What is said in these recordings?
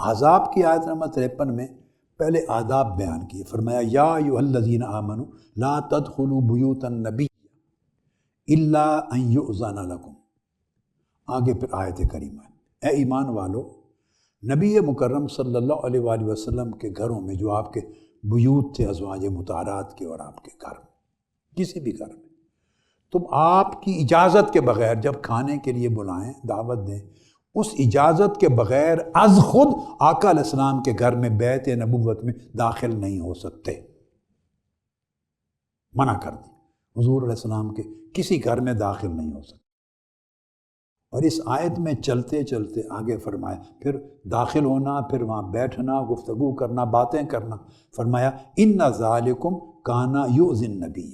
عذاب کی آیت نمبر تریپن میں پہلے آداب بیان کیے، فرمایا، یا یو الزین آمن لا تدخلوا بیوت النبی اللہ یؤذن لکم۔ آگے پھر آیت کریمہ اے ایمان والو، نبی مکرم صلی اللہ علیہ وآلہ وسلم کے گھروں میں، جو آپ کے بیوت تھے، ازواج متعارات کے اور آپ کے گھر میں، کسی بھی گھر میں، تم آپ کی اجازت کے بغیر جب کھانے کے لیے بلائیں، دعوت دیں اس اجازت کے بغیر از خود آقا علیہ السلام کے گھر میں بیت نبوت میں داخل نہیں ہو سکتے۔ منع کر دی۔ حضور علیہ السلام کے کسی گھر میں داخل نہیں ہو سکتے۔ اور اس آیت میں چلتے چلتے آگے فرمایا، پھر داخل ہونا، پھر وہاں بیٹھنا، گفتگو کرنا، باتیں کرنا۔ فرمایا، ان نہ ظالکم کانا یو ذن نبی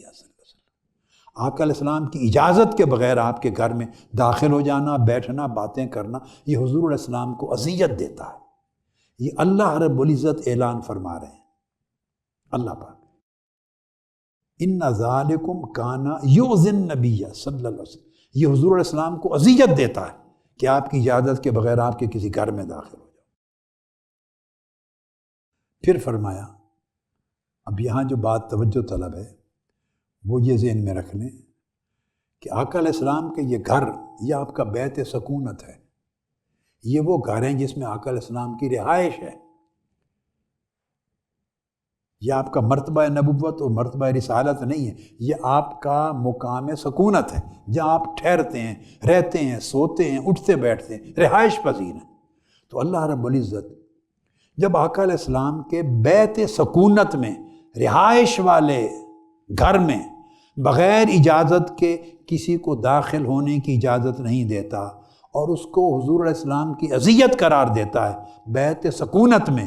آقا علیہ السلام کی اجازت کے بغیر آپ کے گھر میں داخل ہو جانا، بیٹھنا، باتیں کرنا، یہ حضور علیہ السلام کو اذیت دیتا ہے۔ یہ اللہ رب العزت اعلان فرما رہے ہیں۔ اللہ پاک۔ ان ظالکم کانا یو ذن نبی صلی اللہ علیہ وسلم۔ یہ حضور علیہ السلام کو اذیت دیتا ہے کہ آپ کی اجازت کے بغیر آپ کے کسی گھر میں داخل ہو جاؤ۔ پھر فرمایا، اب یہاں جو بات توجہ طلب ہے وہ یہ ذہن میں رکھ لیں کہ آقا علیہ السلام کے یہ گھر، یہ آپ کا بیت سکونت ہے۔ یہ وہ گھر ہیں جس میں آقا علیہ السلام کی رہائش ہے۔ یہ آپ کا مرتبہ نبوت اور مرتبہ رسالت نہیں ہے، یہ آپ کا مقام سکونت ہے۔ جہاں آپ ٹھہرتے ہیں، رہتے ہیں، سوتے ہیں، اٹھتے بیٹھتے ہیں، رہائش پذیر ہیں۔ تو اللہ رب العزت، جب آقا علیہ السلام کے بیت سکونت میں رہائش والے گھر میں بغیر اجازت کے کسی کو داخل ہونے کی اجازت نہیں دیتا اور اس کو حضور علیہ السلام کی اذیت قرار دیتا ہے بیت سکونت میں،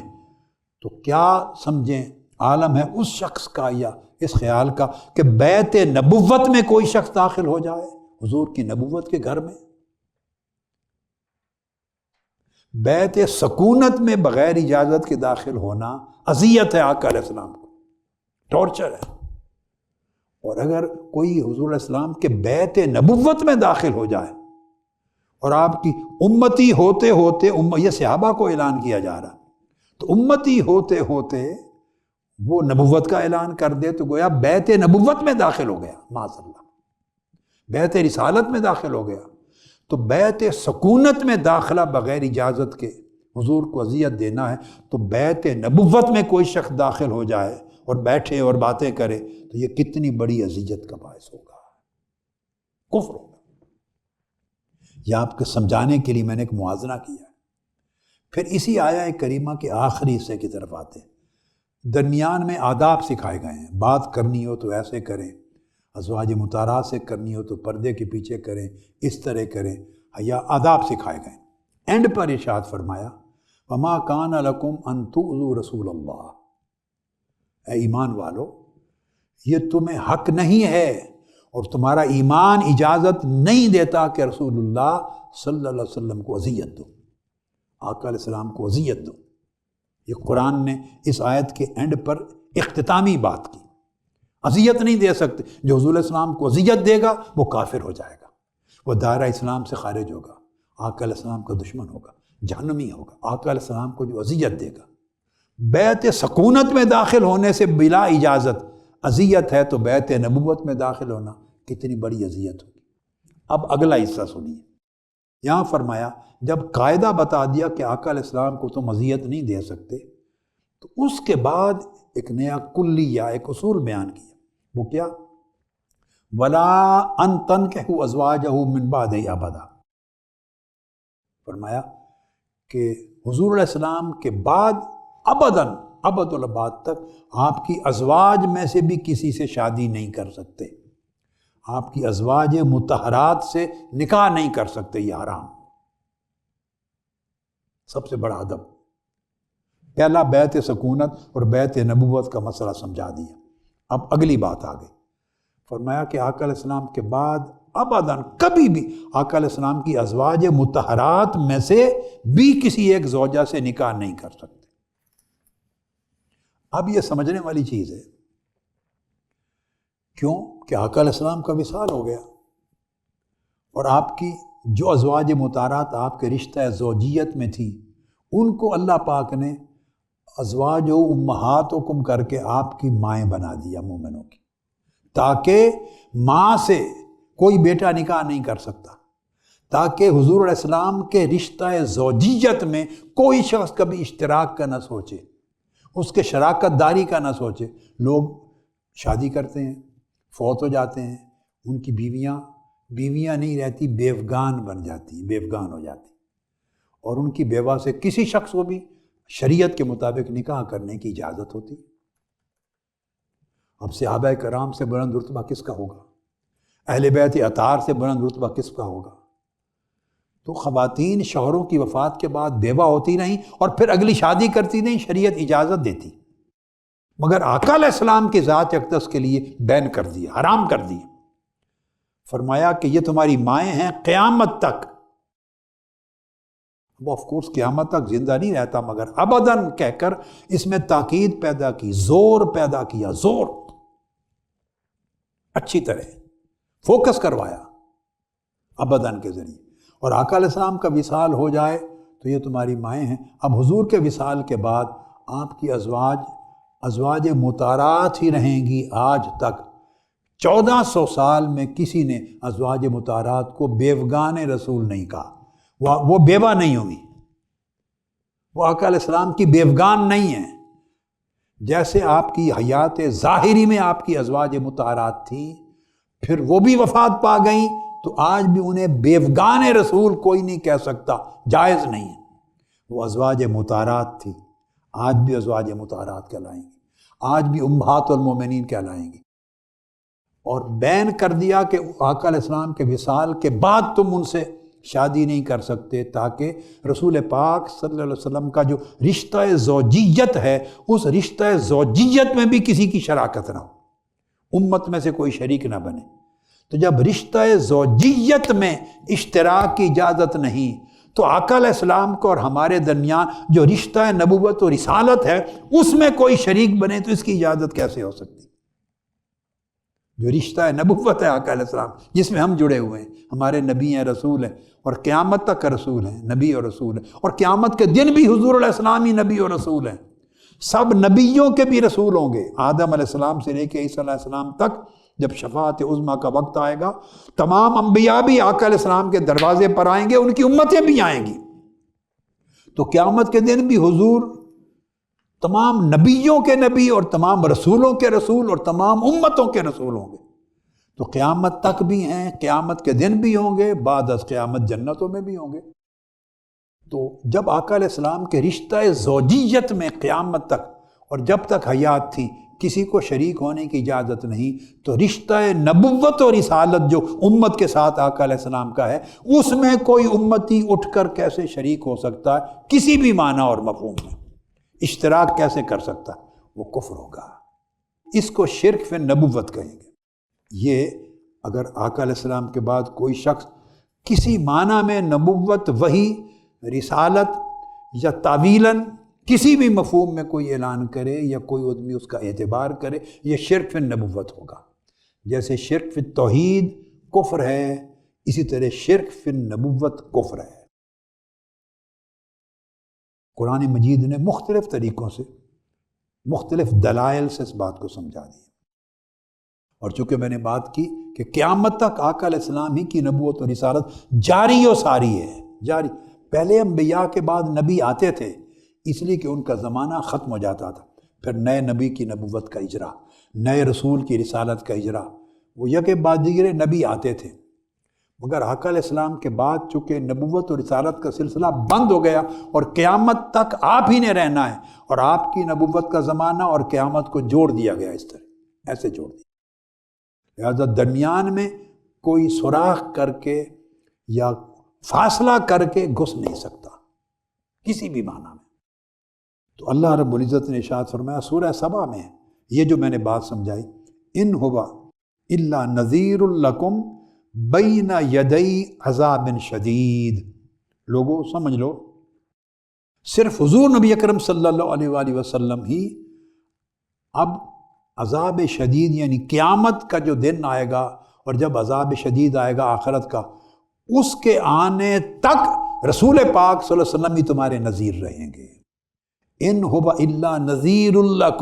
تو کیا سمجھیں عالم ہے اس شخص کا یا اس خیال کا کہ بیت نبوت میں کوئی شخص داخل ہو جائے حضور کی نبوت کے گھر میں؟ بیت سکونت میں بغیر اجازت کے داخل ہونا اذیت ہے آقا علیہ السلام کو ٹارچر ہے۔ اور اگر کوئی حضور علیہ السلام کے بیت نبوت میں داخل ہو جائے اور آپ کی امتی ہوتے ہوتے یہ صحابہ کو اعلان کیا جا رہا تو امتی ہوتے ہوتے وہ نبوت کا اعلان کر دے تو گویا بیت نبوت میں داخل ہو گیا معذ اللہ بیت رسالت میں داخل ہو گیا۔ تو بیت سکونت میں داخلہ بغیر اجازت کے حضور کو اذیت دینا ہے، تو بیت نبوت میں کوئی شخص داخل ہو جائے اور بیٹھے اور باتیں کرے تو یہ کتنی بڑی عزیت کا باعث ہوگا۔ کفر ہوگا۔ یہ آپ کے سمجھانے کے لیے میں نے ایک موازنہ کیا۔ پھر اسی آیا کریمہ کے آخری حصے کی طرف آتے۔ درمیان میں آداب سکھائے گئے ہیں۔ بات کرنی ہو تو ایسے کریں۔ ازواج مطالعہ سے کرنی ہو تو پردے کے پیچھے کریں۔ اس طرح کریں۔ یا آداب سکھائے گئے۔ اینڈ پر ارشاد فرمایا، وما کان لکم انتو رسول اللہ اے ایمان والو، یہ تمہیں حق نہیں ہے اور تمہارا ایمان اجازت نہیں دیتا کہ رسول اللہ صلی اللہ علیہ وسلم کو اذیت دو، آقا علیہ السلام کو اذیت دو۔ یہ قرآن نے اس آیت کے اینڈ پر اختتامی بات کی۔ اذیت نہیں دے سکتے، جو حضور السلام کو اذیت دے گا، وہ کافر ہو جائے گا۔ وہ دائرہ اسلام سے خارج ہوگا، آقا علیہ السلام کا دشمن ہوگا، جہنمی ہوگا، آقا علیہ السلام کو جو اذیت دے گا۔ بیت سکونت میں داخل ہونے سے بلا اجازت، اذیت ہے تو بیت نبوت میں داخل ہونا کتنی بڑی اذیت ہوگی۔ اب اگلا حصہ سنیے۔ یہاں فرمایا، جب قاعدہ بتا دیا کہ آقا علیہ السلام کو تم اذیت نہیں دے سکتے، تو اس کے بعد ایک نیا کلی یا ایک اصول بیان کیا۔ وہ کیا؟ ولا ان تن کہ ازواج من بعد ابدا فرمایا کہ حضور علیہ السلام کے بعد ابدن ابد الباد تک آپ کی ازواج میں سے بھی کسی سے شادی نہیں کر سکتے۔ آپ کی ازواج متحرات سے نکاح نہیں کر سکتے، یہ حرام۔ سب سے بڑا ادب۔ پہلا بیت سکونت اور بیت نبوت کا مسئلہ سمجھا دیا۔ اب اگلی بات آ گئی فرمایا کہ آقا علیہ السلام کے بعد ابدن کبھی بھی آقا علیہ السلام کی ازواج متحرات میں سے بھی کسی ایک زوجہ سے نکاح نہیں کر سکتے۔ اب یہ سمجھنے والی چیز ہے۔ کیوں؟ کہ آقا علیہ السلام کا وصال ہو گیا۔ اور آپ کی جو ازواج متارات آپ کے رشتہ زوجیت میں تھی، ان کو اللہ پاک نے ازواج و امہات و کم کر کے آپ کی مائیں بنا دیا مومنوں کی، تاکہ ماں سے کوئی بیٹا نکاح نہیں کر سکتا، تاکہ حضور علیہ السلام کے رشتہ زوجیت میں کوئی شخص کبھی اشتراک کا نہ سوچے۔ اس کے شراکت داری کا نہ سوچے۔ لوگ شادی کرتے ہیں، فوت ہو جاتے ہیں، ان کی بیویاں بیویاں نہیں رہتی، بیوگان بن جاتی بیوگان ہو جاتی اور ان کی بیوہ سے کسی شخص کو بھی شریعت کے مطابق نکاح کرنے کی اجازت ہوتی اب صحابہ کرام سے بلند رتبہ کس کا ہوگا؟ اہل بیت اطار سے بلند رتبہ کس کا ہوگا؟ تو خواتین شوہروں کی وفات کے بعد بیوہ ہوتی نہیں اور پھر اگلی شادی کرتی نہیں، شریعت اجازت دیتی۔ مگر آقا علیہ السلام کی ذات اقدس کے لیے بین کر دیا حرام کر دیا فرمایا کہ یہ تمہاری مائیں ہیں قیامت تک۔ وہ آف کورس قیامت تک زندہ نہیں رہتا، مگر ابدن کہہ کر اس میں تاکید پیدا کی، زور پیدا کیا، زور۔ اچھی طرح فوکس کروایا ابدن کے ذریعے۔ اور آقا علیہ السلام کا وصال ہو جائے تو یہ تمہاری مائیں ہیں۔ اب حضور کے وصال کے بعد آپ کی ازواج ازواج متارات ہی رہیں گی آج تک۔ چودہ سو سال میں کسی نے ازواج متارات کو بیوگان رسول نہیں کہا۔ وہ بیوہ نہیں ہوگی وہ آقا علیہ السلام کی بیوگان نہیں ہیں جیسے آپ کی حیات ظاہری میں آپ کی ازواج متحرات تھیں پھر وہ بھی وفات پا گئیں۔ تو آج بھی انہیں بیوگان رسول کوئی نہیں کہہ سکتا، جائز نہیں ہے۔ وہ ازواج متحرات تھی۔ آج بھی ازواج متحرات کہلائیں گی آج بھی امہات المومنین کہلائیں گی اور بین کر دیا کہ آقا علیہ السلام کے وصال کے بعد تم ان سے شادی نہیں کر سکتے، تاکہ رسول پاک صلی اللہ علیہ وسلم کا جو رشتہ زوجیت ہے، اس رشتہ زوجیت میں بھی کسی کی شراکت نہ ہو۔ امت میں سے کوئی شریک نہ بنے۔ تو جب رشتہ زوجیت میں اشتراک کی اجازت نہیں، تو آقا علیہ السلام کو اور ہمارے درمیان جو رشتہ نبوت و رسالت ہے، اس میں کوئی شریک بنے تو اس کی اجازت کیسے ہو سکتی؟ جو رشتہ ہے نبوت ہے آقا علیہ السلام، جس میں ہم جڑے ہوئے ہیں، ہمارے نبی ہیں، رسول ہیں، اور قیامت تک کا رسول ہیں، نبی اور رسول ہیں، اور قیامت کے دن بھی حضور علیہ السلام ہی نبی اور رسول ہیں۔ سب نبیوں کے بھی رسول ہوں گے۔ آدم علیہ السلام سے لے کے عیسی علیہ السلام تک جب شفاعت عظما کا وقت آئے گا، تمام انبیاء بھی آقا علیہ السلام کے دروازے پر آئیں گے، ان کی امتیں بھی آئیں گی۔ تو قیامت کے دن بھی حضور تمام نبیوں کے نبی اور تمام رسولوں کے رسول اور تمام امتوں کے رسول ہوں گے۔ تو قیامت تک بھی ہیں، قیامت کے دن بھی ہوں گے، بعد از قیامت جنتوں میں بھی ہوں گے۔ تو جب آقا علیہ السلام کے رشتہ زوجیت میں قیامت تک اور جب تک حیات تھی کسی کو شریک ہونے کی اجازت نہیں، تو رشتہ نبوت اور رسالت جو امت کے ساتھ آقا علیہ السلام کا ہے، اس میں کوئی امتی اٹھ کر کیسے شریک ہو سکتا ہے؟ کسی بھی معنی اور مفہوم میں۔ اشتراک کیسے کر سکتا وہ کفر ہوگا۔ اس کو شرک فی نبوت کہیں گے۔ یہ اگر آقا علیہ السلام کے بعد کوئی شخص کسی معنی میں نبوت وہی رسالت یا تعویلاً کسی بھی مفہوم میں کوئی اعلان کرے یا کوئی آدمی اس کا اعتبار کرے، یہ شرک فی نبوت ہوگا۔ جیسے شرک فی توحید کفر ہے، اسی طرح شرک فی نبوت کفر ہے۔ قرآن مجید نے مختلف طریقوں سے مختلف دلائل سے اس بات کو سمجھا دیا۔ اور چونکہ میں نے بات کی کہ قیامت تک آقا علیہ السلام ہی کی نبوت و رسالت جاری و ساری ہے، جاری۔ پہلے انبیاء کے بعد نبی آتے تھے اس لیے کہ ان کا زمانہ ختم ہو جاتا تھا۔ پھر نئے نبی کی نبوت کا اجرا، نئے رسول کی رسالت کا اجرا، وہ یک بعد دیگر نبی آتے تھے۔ مگر آقا علیہ السلام کے بعد چونکہ نبوت اور رسالت کا سلسلہ بند ہو گیا اور قیامت تک آپ ہی نے رہنا ہے، اور آپ کی نبوت کا زمانہ اور قیامت کو جوڑ دیا گیا اس طرح، ایسے جوڑ دیا۔ لہٰذا درمیان میں کوئی سوراخ کر کے یا فاصلہ کر کے گھس نہیں سکتا، کسی بھی معنی تو اللہ رب العزت نے اشاعت فرمایا، سورہ صبا میں یہ جو میں نے بات سمجھائی، ان ہوا اللہ نذیر القم بین یدئی عذاب شدید۔ لوگوں، سمجھ لو، صرف حضور نبی اکرم صلی اللہ علیہ وآلہ وسلم ہی اب عذاب شدید یعنی قیامت کا جو دن آئے گا اور جب عذاب شدید آئے گا آخرت کا، اس کے آنے تک رسول پاک صلی اللہ علیہ وسلم ہی تمہارے نذیر رہیں گے۔ ان ہو اللہ نذیر اللہ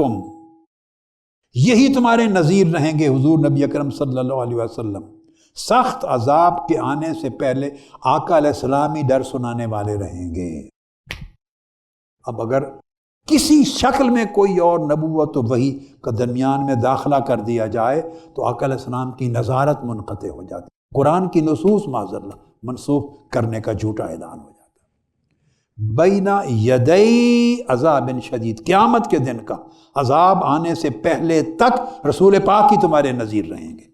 یہی تمہارے نذیر رہیں گے حضور نبی اکرم صلی اللہ علیہ وسلم۔ سخت عذاب کے آنے سے پہلے آقا علیہ السلام ہی ڈر سنانے والے رہیں گے۔ اب اگر کسی شکل میں کوئی اور نبوت و وہی کا درمیان میں داخلہ کر دیا جائے، تو آقا علیہ السلام کی نظارت منقطع ہو جاتی۔ قرآن کی نصوص معذر اللہ منسوخ کرنے کا جھوٹا اعلان ہو بینا یدئی عذاب شدید قیامت کے دن کا عذاب آنے سے پہلے تک رسول پاک ہی تمہارے نظیر رہیں گے۔